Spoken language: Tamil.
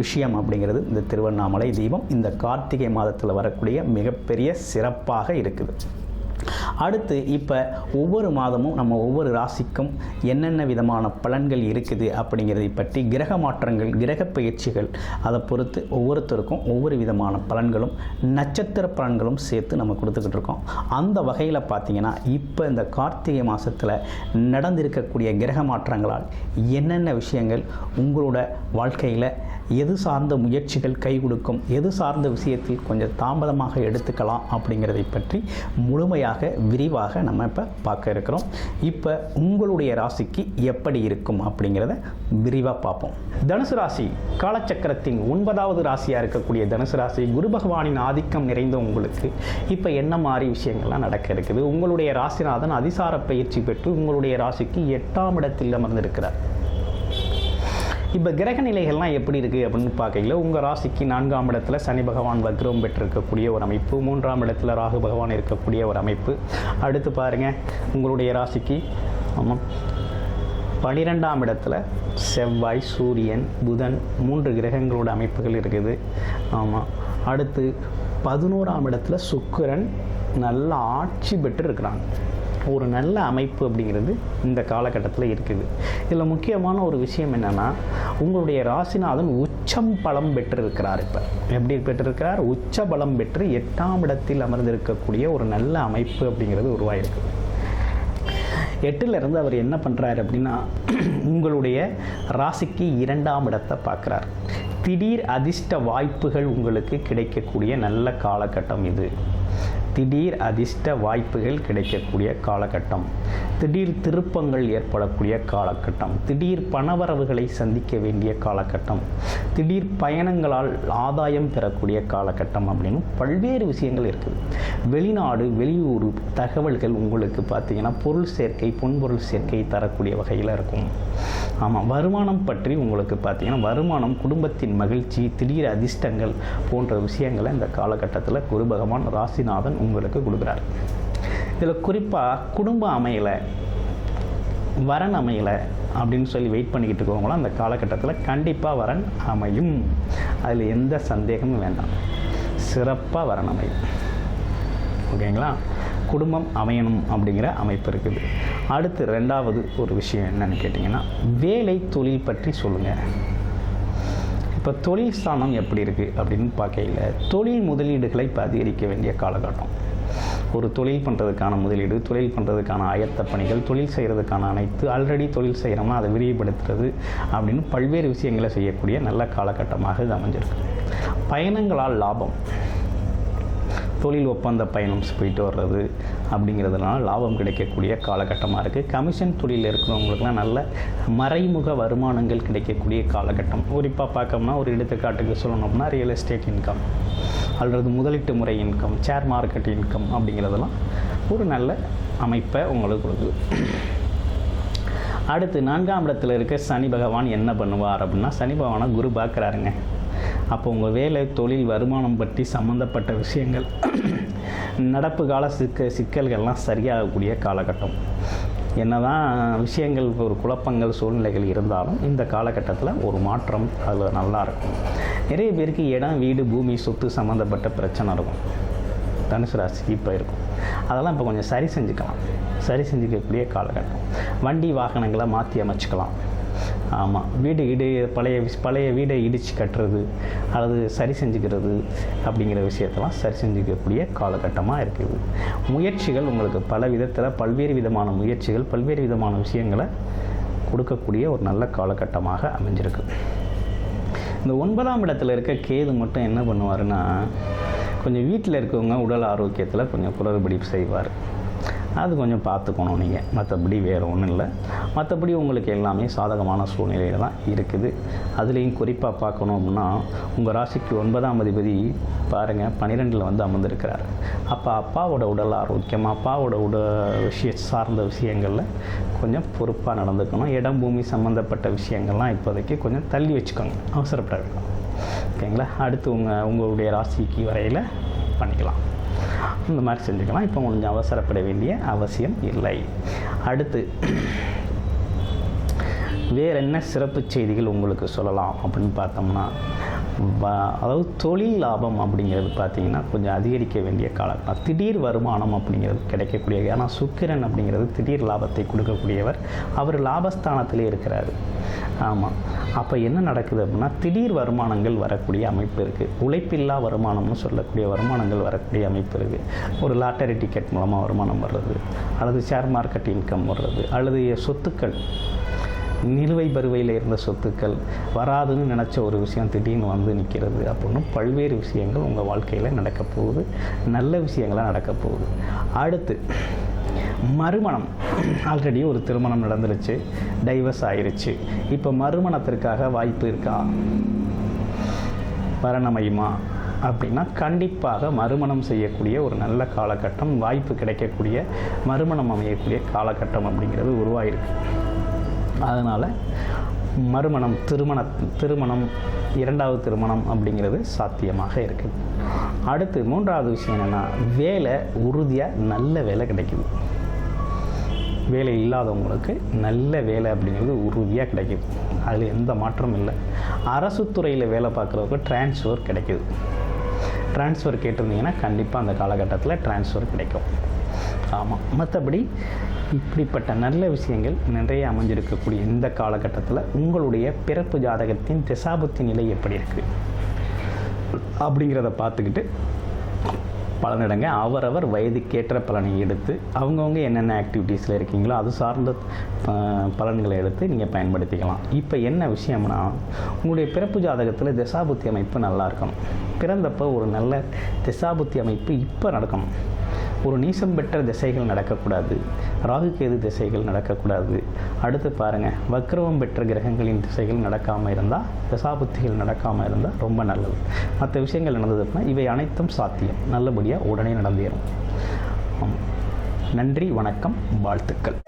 விஷயம் அப்படிங்கிறது இந்த திருவண்ணாமலை தீபம் இந்த கார்த்திகை மாதத்தில் வரக்கூடிய மிகப்பெரிய சிறப்பாக இருக்குது. அடுத்து இப்போ ஒவ்வொரு மாதமும் நம்ம ஒவ்வொரு ராசிக்கும் என்னென்ன விதமான பலன்கள் இருக்குது அப்படிங்கிறதை பற்றி கிரக மாற்றங்கள் கிரக பயிற்சிகள் அதை பொறுத்து ஒவ்வொருத்தருக்கும் ஒவ்வொரு விதமான பலன்களும் நட்சத்திர பலன்களும் சேர்த்து நம்ம கொடுத்துக்கிட்டு இருக்கோம். அந்த வகையில் பார்த்தீங்கன்னா இப்போ இந்த கார்த்திகை மாதத்தில் நடந்திருக்கக்கூடிய கிரக மாற்றங்களால் என்னென்ன விஷயங்கள் உங்களோட வாழ்க்கையில் எது சார்ந்த முயற்சிகள் கை கொடுக்கும் எது சார்ந்த விஷயத்தில் கொஞ்சம் தாமதமாக எடுத்துக்கலாம் அப்படிங்கிறதை பற்றி முழுமையாக விரிவாக நம்ம இப்போ பார்க்க இருக்கிறோம். இப்போ உங்களுடைய ராசிக்கு எப்படி இருக்கும் அப்படிங்கிறத விரிவாக பார்ப்போம். தனுசு ராசி காலச்சக்கரத்தின் ஒன்பதாவது ராசியாக இருக்கக்கூடிய தனுசு ராசி குரு பகவானின் ஆதிக்கம் நிறைந்த உங்களுக்கு இப்போ என்ன மாதிரி விஷயங்கள்லாம் நடக்க இருக்குது? உங்களுடைய ராசிநாதன் அதிசார பயிற்சி பெற்று உங்களுடைய ராசிக்கு எட்டாம் இடத்தில் அமர்ந்திருக்கிறார். இப்போ கிரக நிலைகள்லாம் எப்படி இருக்குது அப்படின்னு பார்க்கல உங்கள் ராசிக்கு நான்காம் இடத்துல சனி பகவான் வக்ரம் பெற்றிருக்கக்கூடிய ஒரு அமைப்பு மூன்றாம் இடத்துல ராகு பகவான் இருக்கக்கூடிய ஒரு அமைப்பு. அடுத்து பாருங்கள் உங்களுடைய ராசிக்கு ஆமாம் பனிரெண்டாம் இடத்துல செவ்வாய் சூரியன் புதன் மூன்று கிரகங்களோட அமைப்புகள் இருக்குது. ஆமாம் அடுத்து பதினோராம் இடத்துல சுக்கிரன் நல்லா ஆட்சி பெற்று இருக்கிறாங்க ஒரு நல்ல அமைப்பு அப்படிங்கிறது இந்த காலகட்டத்தில் இருக்குது. இதில் முக்கியமான ஒரு விஷயம் என்னென்னா உங்களுடைய ராசிநாதன் உச்சம் பலம் பெற்றிருக்கிறார் இப்போ. எப்படி பெற்றிருக்கிறார்? உச்ச பலம் பெற்று எட்டாம் இடத்தில் அமர்ந்திருக்கக்கூடிய ஒரு நல்ல அமைப்பு அப்படிங்கிறது உருவாயிருக்கு. எட்டிலிருந்து அவர் என்ன பண்ணுறாரு அப்படின்னா உங்களுடைய ராசிக்கு இரண்டாம் இடத்தை பார்க்குறார். திடீர் அதிர்ஷ்ட வாய்ப்புகள் உங்களுக்கு கிடைக்கக்கூடிய நல்ல காலகட்டம் இது. திடீர் அதிர்ஷ்ட வாய்ப்புகள் கிடைக்கக்கூடிய காலகட்டம். திடீர் திருப்பங்கள் ஏற்படக்கூடிய காலகட்டம். திடீர் பணவரவுகளை சந்திக்க வேண்டிய காலகட்டம். திடீர் பயணங்களால் ஆதாயம் பெறக்கூடிய காலகட்டம் அப்படின்னு பல்வேறு விஷயங்கள் இருக்குது. வெளிநாடு வெளியூர் தகவல்கள் உங்களுக்கு பார்த்தீங்கன்னா பொருள் சேர்க்கை பொன்பொருள் சேர்க்கை தரக்கூடிய வகையில் இருக்கும். ஆமாம் வருமானம் பற்றி உங்களுக்கு பார்த்தீங்கன்னா வருமானம் குடும்பத்தின் மகிழ்ச்சி திடீர் அதிர்ஷ்டங்கள் போன்ற விஷயங்களை இந்த காலகட்டத்தில் குரு பகவான் ராசிநாதன் உங்களுக்கு கொடுக்குறார். இதில் குறிப்பாக குடும்பம் அமையலை வரன் அமையலை அப்படின்னு சொல்லி வெயிட் பண்ணிக்கிட்டு இருக்கவங்களும் அந்த காலகட்டத்தில் கண்டிப்பாக வரன் அமையும். அதில் எந்த சந்தேகமும் வேண்டாம். சிறப்பாக வரன் அமையும். ஓகேங்களா? குடும்பம் அமையணும் அப்படிங்கிற அமைப்பு இருக்குது. அடுத்து ரெண்டாவது ஒரு விஷயம் என்னன்னு கேட்டிங்கன்னா வேலை தொழில் பற்றி சொல்லுங்கள் இப்போ தொழில் ஸ்தானம் எப்படி இருக்குது அப்படின்னு பார்க்கையில் தொழில் முதலீடுகளை இப்போ அதிகரிக்க வேண்டிய காலகட்டம். ஒரு தொழில் பண்ணுறதுக்கான முதலீடு தொழில் பண்ணுறதுக்கான ஆயத்த பணிகள் தொழில் செய்கிறதுக்கான அனைத்து ஆல்ரெடி தொழில் செய்கிறோம்னா அதை விரிவுபடுத்துறது அப்படின்னு பல்வேறு விஷயங்களை செய்யக்கூடிய நல்ல காலகட்டமாக இது அமைஞ்சிருக்கு. பயணங்களால் லாபம். தொழில் ஒப்பந்த பயணம் போயிட்டு வர்றது அப்படிங்கிறதுனால லாபம் கிடைக்கக்கூடிய காலகட்டமாக இருக்குது கமிஷன் தொழிலில் இருக்கிறவங்களுக்குலாம் நல்ல மறைமுக வருமானங்கள் கிடைக்கக்கூடிய காலகட்டம். குறிப்பாக பார்க்கோம்னா ஒரு எடுத்துக்காட்டுக்கு சொல்லணும் அப்படின்னா ரியல் எஸ்டேட் இன்கம் அல்லது முதலீட்டு முறை இன்கம் ஷேர் மார்க்கெட் இன்கம் அப்படிங்கிறதெல்லாம் ஒரு நல்ல அமைப்பை உங்களுக்கு கொடுக்குது. அடுத்து நான்காம் இடத்துல இருக்க சனி பகவான் என்ன பண்ணுவார் அப்படின்னா சனி பகவானை குரு பார்க்குறாருங்க. அப்போ உங்கள் வேலை தொழில் வருமானம் பற்றி சம்மந்தப்பட்ட விஷயங்கள். நடப்பு கால சிக்க சிக்கல்கள்லாம் சரியாகக்கூடிய காலகட்டம். என்னதான் விஷயங்கள் ஒரு குழப்பங்கள் சூழ்நிலைகள் இருந்தாலும் இந்த காலகட்டத்தில் ஒரு மாற்றம் அதில் நல்லா இருக்கும். நிறைய பேருக்கு இடம் வீடு பூமி சொத்து சம்மந்தப்பட்ட பிரச்சனை இருக்கும். தனுசு ராசி இப்போ இருக்கும். அதெல்லாம் இப்போ கொஞ்சம் சரி செஞ்சுக்கலாம். சரி செஞ்சுக்கக்கூடிய காலகட்டம். வண்டி வாகனங்களை மாற்றி அமைச்சுக்கலாம். ஆமாம் வீடு இடு பழைய பழைய வீடை இடித்து கட்டுறது அல்லது சரி செஞ்சுக்கிறது அப்படிங்கிற விஷயத்தெல்லாம் சரி செஞ்சுக்கக்கூடிய காலகட்டமாக இருக்குது. முயற்சிகள் உங்களுக்கு பல விதத்தில் பல்வேறு விதமான முயற்சிகள் பல்வேறு விதமான விஷயங்களை கொடுக்கக்கூடிய ஒரு நல்ல காலகட்டமாக அமைஞ்சிருக்கு. இந்த ஒன்பதாம் இடத்துல இருக்க கேது மட்டும் என்ன பண்ணுவாருன்னா கொஞ்சம் வீட்டில் இருக்கவங்க உடல் ஆரோக்கியத்தில் கொஞ்சம் குளறுபடி செய்வார். அது கொஞ்சம் பார்த்துக்கணும் நீங்கள் மற்றபடி வேறு ஒன்றும் இல்லை. மற்றபடி உங்களுக்கு எல்லாமே சாதகமான சூழ்நிலையில் தான் இருக்குது. அதுலேயும் குறிப்பாக பார்க்கணும் அப்படின்னா உங்கள் ராசிக்கு ஒன்பதாம் அதிபதி பாருங்கள் பன்னிரெண்டில் வந்து அமர்ந்திருக்கிறார். அப்போ அப்பாவோட உடல் ஆரோக்கியம் அப்பாவோட உட விஷய சார்ந்த விஷயங்களில் கொஞ்சம் பொறுப்பாக நடந்துக்கணும். இடம் பூமி சம்மந்தப்பட்ட விஷயங்கள்லாம் இப்போதைக்கு கொஞ்சம் தள்ளி வச்சுக்கோங்க. அவசரப்பட வேண்டாம் ஓகேங்களா? அடுத்து உங்கள் உங்களுடைய ராசிக்கு வரையில் பண்ணிக்கலாம். இந்த மாதிரி செஞ்சுக்கலாம். இப்போ கொஞ்சம் அவசரப்பட வேண்டிய அவசியம் இல்லை. அடுத்து வேறு என்ன சிறப்பு செய்திகள் உங்களுக்கு சொல்லலாம் அப்படின்னு பார்த்தோம்னா அதாவது தொழில் லாபம் அப்படிங்கிறது பார்த்தீங்கன்னா கொஞ்சம் அதிகரிக்க வேண்டிய காலகட்டம் திடீர் வருமானம் அப்படிங்கிறது கிடைக்கக்கூடிய ஏன்னா சுக்கிரன் அப்படிங்கிறது திடீர் லாபத்தை கொடுக்கக்கூடியவர். அவர் லாபஸ்தானத்திலே இருக்கிறார். ஆமாம் அப்போ என்ன நடக்குது அப்படின்னா திடீர் வருமானங்கள் வரக்கூடிய அமைப்பு இருக்குது உழைப்பில்லா வருமானம்னு சொல்லக்கூடிய வருமானங்கள் வரக்கூடிய அமைப்பு இருக்குது ஒரு லாட்டரி டிக்கெட் மூலமாக வருமானம் வர்றது அல்லது ஷேர் மார்க்கெட் இன்கம் வர்றது அல்லது சொத்துக்கள் நிலுவை பருவையில் இருந்த சொத்துக்கள் வராதுன்னு நினச்ச ஒரு விஷயம் திடீர்னு வந்து நிற்கிறது அப்படின்னு பல்வேறு விஷயங்கள் உங்கள் வாழ்க்கையில் நடக்க போகுது. நல்ல விஷயங்களாக நடக்க போகுது. அடுத்து மறுமணம். ஆல்ரெடி ஒரு திருமணம் நடந்துருச்சு. டைவர்ஸ் ஆயிருச்சு. இப்போ மறுமணத்திற்காக வாய்ப்பு இருக்கா? மரணமயமா? அப்படின்னா கண்டிப்பாக மறுமணம் செய்யக்கூடிய ஒரு நல்ல காலகட்டம் வாய்ப்பு கிடைக்கக்கூடிய மறுமணம் அமையக்கூடிய காலகட்டம் அப்படிங்கிறது உருவாயிருக்கு. அதனால் மறுமணம் திருமண திருமணம் இரண்டாவது திருமணம் அப்படிங்கிறது சாத்தியமாக இருக்குது அடுத்து மூன்றாவது விஷயம் என்னென்னா வேலை உறுதியாக நல்ல வேலை கிடைக்குது. வேலை இல்லாதவங்களுக்கு நல்ல வேலை அப்படிங்கிறது உறுதியாக கிடைக்குது. அதில் எந்த மாற்றமும் இல்லை. அரசு துறையில் வேலை பார்க்குறவங்களுக்கு டிரான்ஸ்ஃபர் கிடைக்குது. டிரான்ஸ்ஃபர் கேட்டிருந்தீங்கன்னா கண்டிப்பாக அந்த காலகட்டத்தில் டிரான்ஸ்ஃபர் கிடைக்கும். ஆமாம் மற்றபடி இப்படிப்பட்ட நல்ல விஷயங்கள் நிறைய அமைஞ்சிருக்கக்கூடிய இந்த காலகட்டத்தில் உங்களுடைய பிறப்பு ஜாதகத்தின் திசாபுத்தி நிலை எப்படி இருக்குது அப்படிங்கிறத பார்த்துக்கிட்டு பலனிடங்க. அவரவர் வயதுக்கேற்ற பலனை எடுத்து அவங்கவுங்க என்னென்ன ஆக்டிவிட்டீஸில் இருக்கீங்களோ அது சார்ந்த பலன்களை எடுத்து நீங்கள் பயன்படுத்திக்கலாம். இப்போ என்ன விஷயம்னா உங்களுடைய பிறப்பு ஜாதகத்தில் திசாபுத்தி அமைப்பு நல்லா இருக்கணும். பிறந்தப்போ ஒரு நல்ல திசாபுத்தி அமைப்பு இப்போ நடக்கணும். ஒரு நீசம் பெற்ற திசைகள் நடக்கக்கூடாது. ராகுகேது திசைகள் நடக்கக்கூடாது. அடுத்து பாருங்கள் வக்ரவம் பெற்ற கிரகங்களின் திசைகள் நடக்காமல் இருந்தால் தசாபுத்திகள் நடக்காமல் இருந்தால் ரொம்ப நல்லது. மற்ற விஷயங்கள் நடந்ததுன்னா இவை அனைத்தும் சாத்தியம். நல்லபடியாக உடனே நடந்தேறும். நன்றி வணக்கம் வாழ்த்துக்கள்.